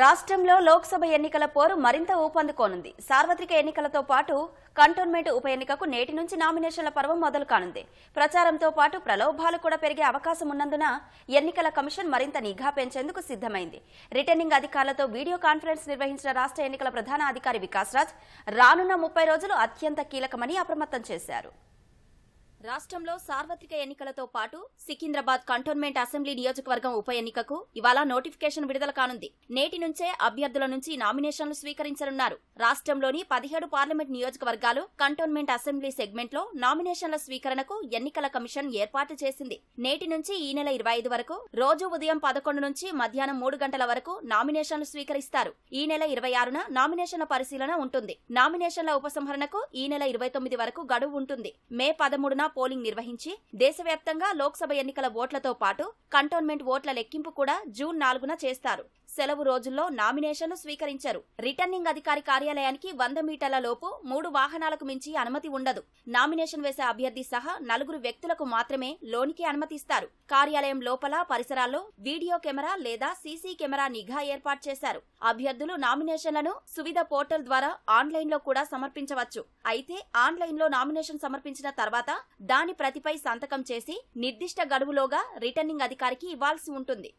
రాష్ట్రంలో లోక్సభ ఎన్నికల పోరు మరింత ఊపందుకోనుంది. సార్వత్రిక ఎన్నికలతో పాటు కంటోన్మెంట్ ఉప ఎన్నికకు నేటి నుంచి నామినేషన్ల పర్వం మొదలు కానుంది. ప్రచారంతో పాటు ప్రలోభాలు కూడా పెరిగే అవకాశం ఉన్నందున ఎన్నికల కమిషన్ మరింత నిఘా పెంచేందుకు సిద్ధమైంది. రిటర్నింగ్ అధికారులతో వీడియో కాన్ఫరెన్స్ నిర్వహించిన రాష్ట్ర ఎన్నికల ప్రధాన అధికారి వికాస్ రాజ్ రానున్న ముప్పై రోజులు అత్యంత కీలకమని అప్రమత్తం చేశారు. రాష్ట్రంలో సార్వత్రిక ఎన్నికలతో పాటు సికింద్రాబాద్ కంటోన్మెంట్ అసెంబ్లీ నియోజకవర్గం ఉప ఎన్నికకు ఇవాళ నోటిఫికేషన్ విడుదల కానుంది. నేటి నుంచే అభ్యర్థుల నుంచి నామినేషన్లు స్వీకరించనున్నారు. రాష్ట్రంలోని పదిహేడు పార్లమెంట్ నియోజకవర్గాలు కంటోన్మెంట్ అసెంబ్లీ సెగ్మెంట్లో నామినేషన్ల స్వీకరణకు ఎన్నికల కమిషన్ ఏర్పాటు చేసింది. నేటి నుంచి ఈ నెల ఇరవై ఐదు వరకు రోజు ఉదయం పదకొండు నుంచి మధ్యాహ్నం మూడు గంటల వరకు నామినేషన్లు స్వీకరిస్తారు. ఈ నెల ఇరవై ఆరున నామినేషన్ల పరిశీలన ఉంటుంది. నామినేషన్ల ఉపసంహరణకు ఈ నెల ఇరవై తొమ్మిది వరకు గడువు ఉంటుంది. మే పదమూడున పోలింగ్ నిర్వహించి దేశవ్యాప్తంగా లోక్సభ ఎన్నికల ఓట్లతో పాటు కంటోన్మెంట్ ఓట్ల లెక్కింపు కూడా జూన్ నాలుగున చేస్తారు. సెలవు రోజుల్లో నామినేషన్లు స్వీకరించరు. రిటర్నింగ్ అధికారి కార్యాలయానికి వంద మీటర్ల లోపు మూడు వాహనాలకు మించి అనుమతి ఉండదు. నామినేషన్ వేసే అభ్యర్థి సహా నలుగురు వ్యక్తులకు మాత్రమే లోనికి అనుమతిస్తారు కార్యాలయం లోపల పరిసరాల్లో వీడియో కెమెరా లేదా సీసీ కెమెరా నిఘా ఏర్పాటు చేశారు. అభ్యర్థులు నామినేషన్లను సువిధ పోర్టల్ ద్వారా ఆన్లైన్లో కూడా సమర్పించవచ్చు. అయితే ఆన్లైన్లో నామినేషన్ సమర్పించిన తర్వాత దాని ప్రతిపై సంతకం చేసి నిర్దిష్ట గడువులోగా రిటర్నింగ్ అధికారికి ఇవ్వాల్సి ఉంటుంది.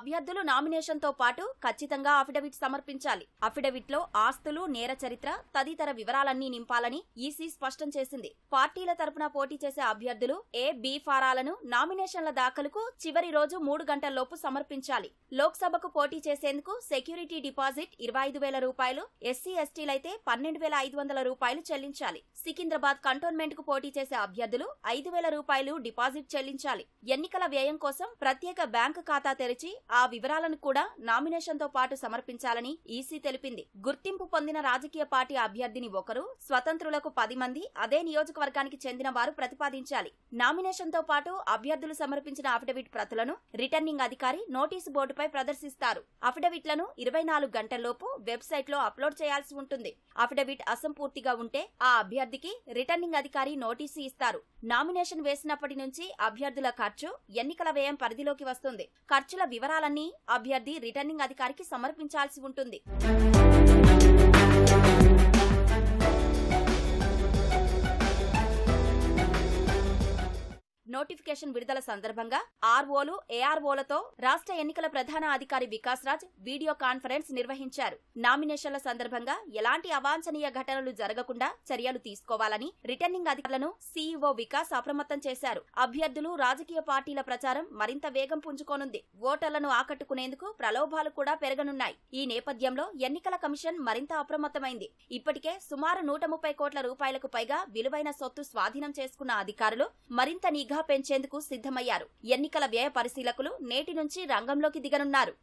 అభ్యర్థులు నామినేషన్తో పాటు ఖచ్చితంగా అఫిడవిట్ సమర్పించాలి. అఫిడవిట్లో ఆస్తులు నేర చరిత్ర తదితర వివరాలన్నీ నింపాలని ఈసీ స్పష్టం చేసింది. పార్టీల తరపున పోటీ చేసే అభ్యర్థులు ఏ బి ఫారాలను నామినేషన్ల దాఖలుకు చివరి రోజు మూడు గంటల్లోపు సమర్పించాలి. లోక్సభకు పోటీ చేసేందుకు సెక్యూరిటీ డిపాజిట్ ఇరవై ఐదు వేల రూపాయలు ఎస్సీ ఎస్టీలైతే పన్నెండు వేల ఐదు వందల రూపాయలు చెల్లించాలి. సికింద్రాబాద్ కంటోన్మెంట్కు పోటీ చేసే అభ్యర్థులు ఐదు వేల రూపాయలు డిపాజిట్ చెల్లించాలి. ఎన్నికల వ్యయం కోసం ప్రత్యేక బ్యాంకు ఖాతా తెరిచి ఆ వివరాలను కూడా నామినేషన్తో పాటు సమర్పించాలని ఈసీ తెలిపింది. గుర్తింపు పొందిన రాజకీయ పార్టీ అభ్యర్థిని ఒకరు స్వతంత్రులకు పది మంది అదే నియోజకవర్గానికి చెందిన వారు ప్రతిపాదించాలి. నామినేషన్తో పాటు అభ్యర్థులు సమర్పించిన అఫిడవిట్ ప్రతులను రిటర్నింగ్ అధికారి నోటీసు బోర్డుపై ప్రదర్శిస్తారు. అఫిడవిట్లను ఇరవై నాలుగు గంటల్లోపు వెబ్సైట్లో అప్లోడ్ చేయాల్సి ఉంటుంది. అఫిడవిట్ అసంపూర్తిగా ఉంటే ఆ అభ్యర్థికి రిటర్నింగ్ అధికారి నోటీసు ఇస్తారు. నామినేషన్ వేసినప్పటి నుంచి అభ్యర్థుల ఖర్చు ఎన్నికల వ్యయం పరిధిలోకి వస్తుంది. ఖర్చుల వివరాలన్నీ అభ్యర్థి రిటర్నింగ్ అధికారికి సమర్పించాల్సి ఉంటుంది. నోటిఫికేషన్ విడుదల సందర్భంగా ఆర్ఓలు ఏఆర్ఓలతో రాష్ట్ర ఎన్నికల ప్రధాన అధికారి వికాస్ రాజ్ వీడియో కాన్ఫరెన్స్ నిర్వహించారు. నామినేషన్ల సందర్భంగా ఎలాంటి అవాంఛనీయ ఘటనలు జరగకుండా చర్యలు తీసుకోవాలని రిటర్నింగ్ అధికారులను సీఈఓ వికాస్ అప్రమత్తం చేశారు. అభ్యర్థులు రాజకీయ పార్టీల ప్రచారం మరింత వేగం పుంజుకోనుంది. ఓటర్లను ఆకట్టుకునేందుకు ప్రలోభాలు కూడా పెరగనున్నాయి. ఈ నేపథ్యంలో ఎన్నికల కమిషన్ మరింత అప్రమత్తమైంది. ఇప్పటికే సుమారు నూట ముప్పై కోట్ల రూపాయలకు పైగా విలువైన సొత్తు స్వాధీనం చేసుకున్న అధికారులు మరింత నిఘా పెంచేందుకు సిద్ధమయ్యారు. ఎన్నికల వ్యయ పరిశీలకులు నేటి నుంచి రంగంలోకి దిగనున్నారు.